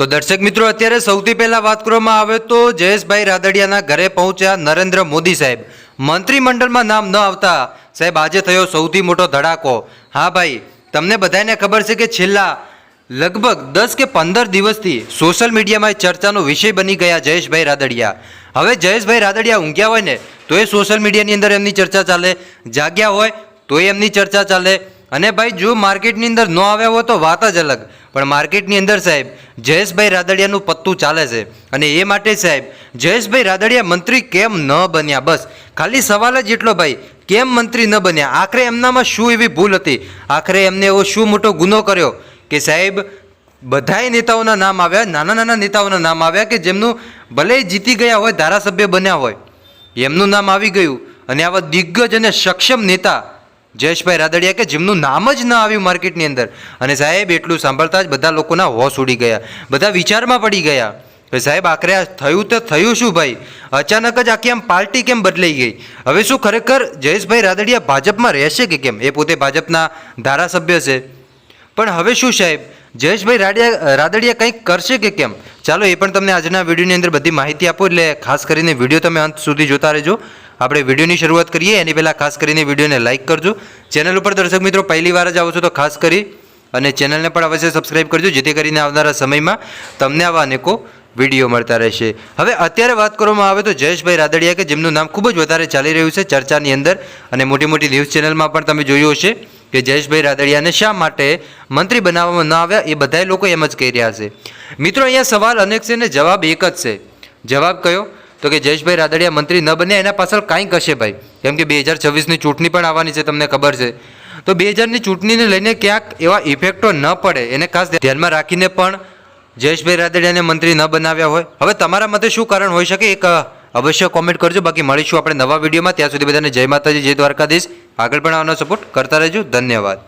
તો દર્શક મિત્રો, અત્યારે સૌથી પહેલા વાત કરવામાં આવે તો જયેશભાઈ રાદડિયાના ઘરે પહોંચ્યા નરેન્દ્ર મોદી સાહેબ. મંત્રીમંડળમાં નામ ન આવતા સાહેબ, આજે થયો સૌથી મોટો ધડાકો. હા ભાઈ, તમને બધાને ખબર છે કે છેલ્લા લગભગ દસ કે પંદર દિવસથી સોશિયલ મીડિયામાં ચર્ચાનો વિષય બની ગયા જયેશભાઈ રાદડિયા. હવે જયેશભાઈ રાદડિયા ઊંઘ્યા હોય ને, તો એ સોશિયલ મીડિયાની અંદર એમની ચર્ચા ચાલે. જાગ્યા હોય, તો એ એમની ચર્ચા ચાલે. અને ભાઈ, જો માર્કેટની અંદર ન આવ્યા હોય તો વાત જ અલગ. પણ માર્કેટની અંદર સાહેબ, જયેશભાઈ રાદડિયાનું પત્તું ચાલે છે. અને એ માટે સાહેબ, જયેશભાઈ રાદડિયા મંત્રી કેમ ન બન્યા? બસ, ખાલી સવાલ જ એટલો ભાઈ, કેમ મંત્રી ન બન્યા? આખરે એમનામાં શું એવી ભૂલ હતી? આખરે એમને એવો શું મોટો ગુનો કર્યો કે સાહેબ, બધાય નેતાઓના નામ આવ્યા, નાના નાના નેતાઓના નામ આવ્યા કે જેમનું ભલે જીતી ગયા હોય, ધારાસભ્ય બન્યા હોય. એમનું નામ આવી ગયું. અને આવા દિગ્ગજ અને સક્ષમ નેતા જયેશભાઈ રાદડિયા કે જેમનું નામ જ ન આવ્યું માર્કેટની અંદર. અને સાહેબ, એટલું સાંભળતા જ બધા લોકોના હોશ ઉડી ગયા. બધા વિચારમાં પડી ગયા. સાહેબ, આખરે આ થયું તો થયું શું ભાઈ? અચાનક જ આખી આમ પાર્ટી કેમ બદલાઈ ગઈ? હવે શું ખરેખર જયેશભાઈ રાદડિયા ભાજપમાં રહેશે કે કેમ? એ પોતે ભાજપના ધારાસભ્ય છે. પણ હવે શું સાહેબ? જયેશભાઈ રાડિયા, રાદડિયા કંઈક કરશે કે કેમ? ચાલો એ પણ તમને આજના વિડીયોની અંદર બધી માહિતી આપો, એટલે ખાસ કરીને વીડિયો તમે અંત સુધી જોતા રહેજો. આપણે વિડીયોની શરૂઆત કરીએ, એની પહેલાં ખાસ કરીને વિડીયોને લાઇક કરજો. ચેનલ ઉપર દર્શક મિત્રો પહેલી વાર જ આવો છો તો ખાસ કરી અને ચેનલને પણ અવશ્ય સબસ્ક્રાઇબ કરજો, જેથી કરીને આવનારા સમયમાં તમને આવા અનેકો વીડિયો મળતા રહેશે. હવે અત્યારે વાત કરવામાં આવે તો જયેશભાઈ રાદડિયા કે જેમનું નામ ખૂબ જ વધારે ચાલી રહ્યું છે ચર્ચાની અંદર અને મોટી મોટી ન્યૂઝ ચેનલમાં પણ તમે જોયું હશે. કે જયેશભાઈ રાદડિયાને શા માટે મંત્રી બનાવવામાં ન આવ્યા એ બધા લોકો એમ જ કહી રહ્યા છે. મિત્રો, અહીંયા સવાલ અનેક છે ને જવાબ એક જ છે. જવાબ કયો? તો કે જયેશભાઈ રાદડિયા મંત્રી ન બન્યા એના પાછળ કાંઈક હશે ભાઈ? કેમ કે બે હજાર છવ્વીસની ચૂંટણી પણ આવવાની છે તમને ખબર છે. તો બે હજારની ચૂંટણીને લઈને ક્યાંક એવા ઇફેક્ટો ન પડે એને ખાસ ધ્યાનમાં રાખીને પણ જયેશભાઈ રાદડિયાને મંત્રી ન બનાવ્યા હોય. હવે તમારા મતે શું કારણ હોઈ શકે? એક અવશ્ય કોમેન્ટ કરજો. બાકી મળીશું આપણે નવા વિડીયોમાં. ત્યાં સુધી બધાને જય માતાજી, જય દ્વારકાધીશ. આગળ પણ આવવાનો સપોર્ટ કરતા રહેજો. ધન્યવાદ.